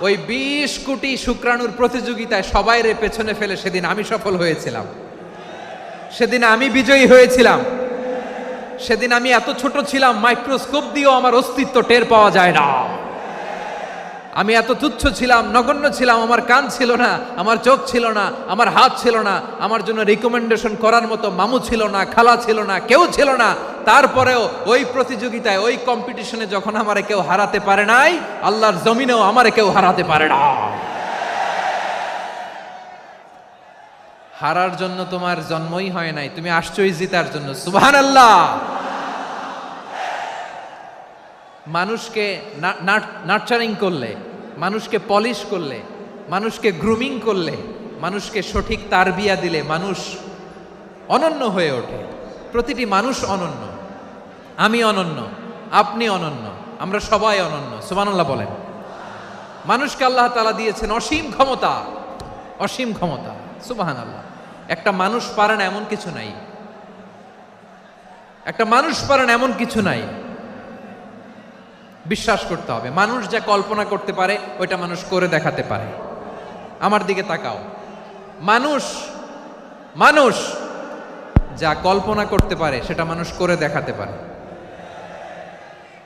ওই বিশ কোটি শুক্রাণুর প্রতিযোগিতায় সবাই রে পেছনে ফেলে সেদিন আমি সফল হয়েছিলাম। সেদিন আমি বিজয়ী হয়েছিলাম। সেদিন আমি এত ছোট ছিলাম, মাইক্রোস্কোপ দিয়েও আমার অস্তিত্ব টের পাওয়া যায় না। আমি এত তুচ্ছ ছিলাম, নগণ্য ছিলাম, আমার কান ছিল না, আমার চোখ ছিল না, আমার হাত ছিল না, আমার জন্য রিকমেন্ডেশন করার মতো মামু ছিল না, খালা ছিল না, কেউ ছিল না। তারপরেও ওই প্রতিযোগিতায়, ওই কম্পিটিশনে যখন আমারে কেউ হারাতে পারে নাই, আল্লাহর জমিনেও আমারে কেউ হারাতে পারে না। হারার জন্য তোমার জন্মই হয় নাই, তুমি আসছোই জিতার জন্য সুবহান আল্লাহ মানুষকে নার্চারিং করলে, মানুষকে পলিশ করলে, মানুষকে গ্রুমিং করলে, মানুষকে সঠিক তারবিয়া দিলে মানুষ অনন্য হয়ে ওঠে। প্রতিটি মানুষ অনন্য। আমি অনন্য, আপনি অনন্য, আমরা সবাই অনন্য, সুবহানাল্লাহ বলেন। মানুষকে আল্লাহ তালা দিয়েছেন অসীম ক্ষমতা অসীম ক্ষমতা সুবাহান আল্লাহ একটা মানুষ পারে না এমন কিছু নাই। একটা মানুষ পারে না এমন কিছু নাই। বিশ্বাস করতে হবে, মানুষ যা কল্পনা করতে পারে, ওইটা মানুষ করে দেখাতে পারে। আমার দিকে তাকাও। মানুষ মানুষ যা কল্পনা করতে পারে, সেটা মানুষ করে দেখাতে পারে।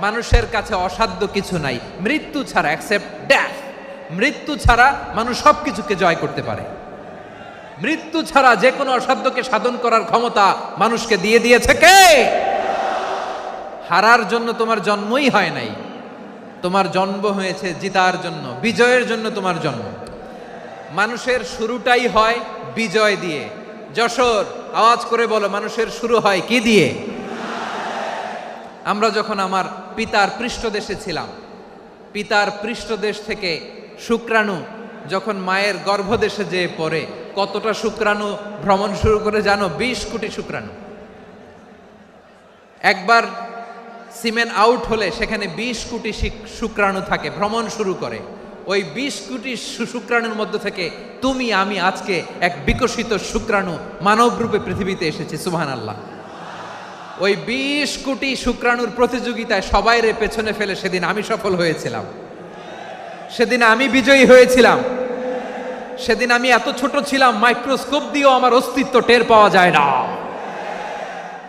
মানুষের কাছে অসাধ্য কিছু নাই। মৃত্যু ছাড়া অ্যাকসেপ্ট ড্যাথ মৃত্যু ছাড়া মানুষ সব কিছুকে জয় করতে পারে। মৃত্যু ছাড়া যে কোনো অসাধ্যকে সাধন করার ক্ষমতা মানুষকে দিয়ে দিয়েছে কে? হারার জন্য তোমার জন্মই হয় নাই। তোমার জন্ম হয়েছে জিতার জন্য, বিজয়ের জন্য তোমার জন্ম। মানুষের শুরুটাই হয় বিজয় দিয়ে। যশোর, আওয়াজ করে বলো, মানুষের শুরু হয় কি দিয়ে? আমরা যখন আমার পিতার পৃষ্ঠদেশে ছিলাম। পিতার পৃষ্ঠদেশ থেকে শুক্রাণু যখন মায়ের গর্ভদেশে যেয়ে পড়ে, কতটা শুক্রাণু ভ্রমণ শুরু করে জানো? বিশ কোটি শুক্রাণু। একবার সিমেন্ট আউট হলে সেখানে বিশ কোটি শুক্রাণু থাকে, ভ্রমণ শুরু করে। ওই বিশ কোটি শুক্রাণুর মধ্যে থেকে তুমি, আমি আজকে এক বিকশিত শুক্রাণু মানব রূপে পৃথিবীতে এসেছি সুবহান আল্লাহ ওই বিশ কোটি শুক্রাণুর প্রতিযোগিতায় সবাই রে পেছনে ফেলে সেদিন আমি সফল হয়েছিলাম। সেদিন আমি বিজয়ী হয়েছিলাম। সেদিন আমি এত ছোট ছিলাম, মাইক্রোস্কোপ দিয়েও আমার অস্তিত্ব টের পাওয়া যায় না।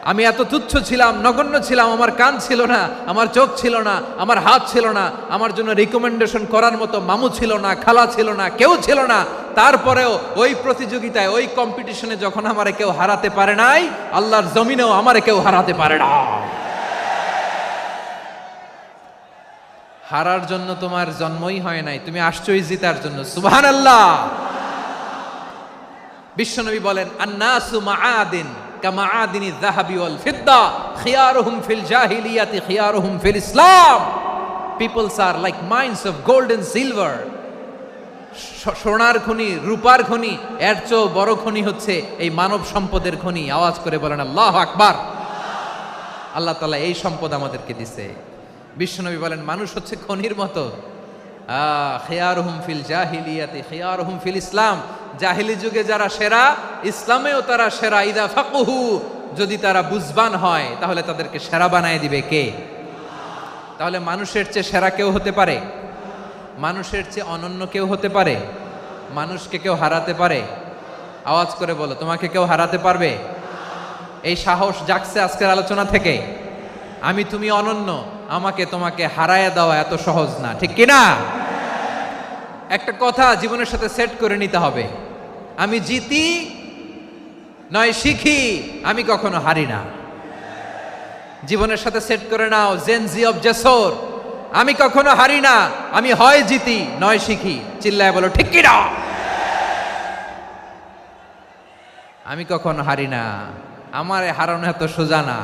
আমি এত তুচ্ছ ছিলাম, নগণ্য ছিলাম, আমার কান ছিল না, আমার চোখ ছিল না, আমার হাত ছিল না, আমার জন্য রিকমেন্ডেশন করার মতো মামু ছিল না, খালা ছিল না, কেউ ছিল না তারপরেও ওই প্রতিযোগিতায়, ওই কম্পিটিশনে যখন আমারে কেউ হারাতে পারে নাই, আল্লাহর জমিনেও আমারে কেউ হারাতে পারে না। হারার জন্য তোমার জন্মই হয় নাই, তুমি আসছোই জিতার জন্য। সুবহান আল্লাহ বিশ্বনবী বলেন, আন্নাসু মাআদিন কামাআদিনি যাহাবি ওয়াল ফিদ্দা, খিয়ারুহুম ফিল জাহিলিয়াতি, খিয়ারুহুম ফিল ইসলাম। Peoples are like mines of gold and silver সোনার খনি, রূপার খনি, এর চেয়েও বড় খনি হচ্ছে এই মানব সম্পদের খনি। আওয়াজ করে বলেন, আল্লাহ আকবার। আল্লাহ তালা এই সম্পদ আমাদেরকে দিছে। বিশ্বনবী বলেন, মানুষ হচ্ছে খনির মতো। খেয়ার হুম ফিল জাহিলিয়াতে খেয়ার হুম ফিল ইসলাম। জাহিলি যুগে যারা সেরা, ইসলামেও তারা সেরা। ইদা ফাকুহু, যদি তারা বুঝবান হয়, তাহলে তাদেরকে সেরা বানায় দিবে কে? তাহলে মানুষের চেয়ে সেরা কেউ হতে পারে? মানুষের চেয়ে অনন্য কেউ হতে পারে? মানুষকে কেউ হারাতে পারে? আওয়াজ করে বলো, তোমাকে কেউ হারাতে পারবে? এই সাহস জাগছে আজকের আলোচনা থেকে। আমি তুমি অনন্য, আমাকে তোমাকে হারায় দেওয়া এত সহজ না, ঠিক কিনা একটা কথা জীবনের সাথে সেট করে নিতে হবে। আমি জিতি নয় শিখি, আমি কখনো হারি না। জীবনের সাথে সেট করে নাও জেনজি অফ জেসোর আমি কখনো হারি না, আমি হয় জিতি, নয় শিখি। চিল্লায় বলো, ঠিক কিনা? আমি কখনো হারি না, আমার হারানো এত সোজা না।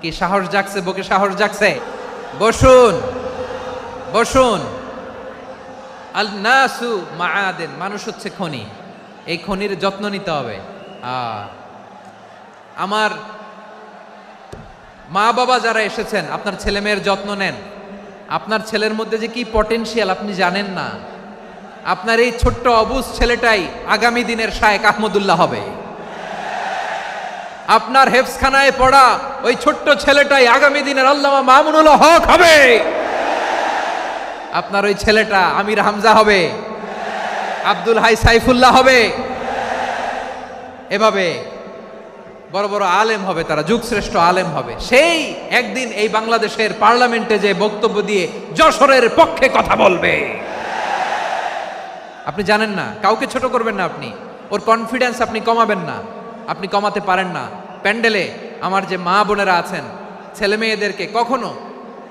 কি সাহস জাগছে, বুকে সাহস জাগছে? বসুন বসুন। আল নাসু মাআদেন, মানুষ হচ্ছে খনি। এই খনির যত্ন নিতে হবে। আমার মা বাবা যারা এসেছেন, আপনার ছেলে মেয়ের যত্ন নেন। আপনার ছেলের মধ্যে যে কি পটেনশিয়াল আপনি জানেন না। আপনার এই ছোট্ট অবুজ ছেলেটাই আগামী দিনের শায়েক আহমদুল্লাহ হবে। আপনার হেফসখানায় পড়া ওই ছোট্ট ছেলেটাই আগামী দিনের আল্লামা মামুনুল হক হবে। আপনার ওই ছেলেটা আমির হামজা হবে। আব্দুল হাই সাইফুল্লাহ হবে। এভাবে বড় বড় আলেম হবে, তারা যুগশ্রেষ্ঠ আলেম হবে। সেই একদিন এই বাংলাদেশের পার্লামেন্টে যে বক্তব্য দিয়ে যশোরের পক্ষে কথা বলবে। আপনি জানেন না, কাউকে ছোট করবেন না আপনি। ওর কনফিডেন্স আপনি কমাবেন না, আপনি কমাতে পারেন না। প্যান্ডেলে আমার যে মা বোনেরা আছেন, ছেলে মেয়েদেরকে কখনো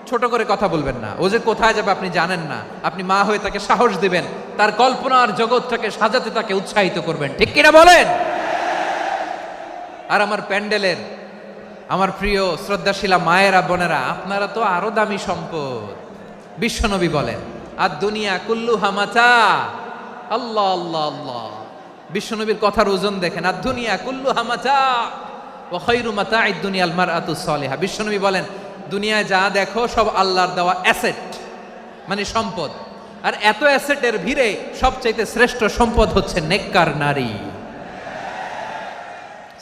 ছোট করে কথা বলবেন না। ও যে কোথায় যাবে আপনি জানেন না। আপনি মা হয়ে তাকে সাহস দিবেন, তার কল্পনার জগৎটাকে সাজাতে তাকে উৎসাহিত করবেন। ঠিক কিনা বলেন? আর আমার প্যান্ডেলের আমার প্রিয় শ্রদ্ধাশীলা মায়েরা, বোনেরা, আপনারা তো আরও দামি সম্পদ। বিশ্বনবী বলেন আর দুনিয়া কুল্লু হামাচা আল্লাহ আল্লাহ আল্লাহ। বিশ্বনবীর কথার ওজন দেখেন আর দুনিয়া কুল্লু হামাচা ও খৈরু মাতা দুনিয়াল মার আতু সলেহা। বিশ্বনবী বলেন, দুনিয়ায় যা দেখো সব আল্লাহর দেওয়া অ্যাসেট মানে সম্পদ। আর এত অ্যাসেটের ভিড়ে সবচাইতে শ্রেষ্ঠ সম্পদ হচ্ছে নেককার নারী।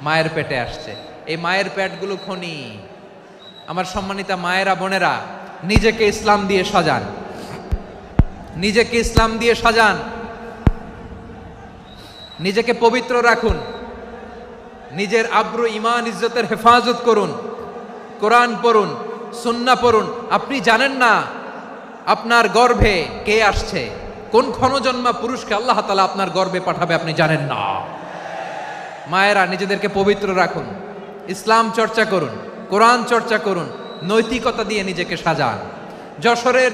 মায়ের পেটে আসছে। এই মায়ের পেটগুলো খনি। আমার সম্মানিতা মায়েরা, বোনেরা, নিজেকে ইসলাম দিয়ে সাজান। নিজেকে ইসলাম দিয়ে সাজান। নিজেকে পবিত্র রাখুন। নিজের আব্রু ইমান ইজ্জতের হেফাজত করুন। কোরআন পড়ুন, সুন্না পড়ুন। আপনি জানেন না আপনার গর্ভে কে আসছে? কোন ক্ষণজন্মা পুরুষকে আল্লাহ তালা আপনার গর্বে পাঠাবে আপনি জানেন না। মায়েরা নিজেদেরকে পবিত্র রাখুন। ইসলাম চর্চা করুন, কোরআন চর্চা করুন, নৈতিকতা দিয়ে নিজেকে সাজান। যশোরের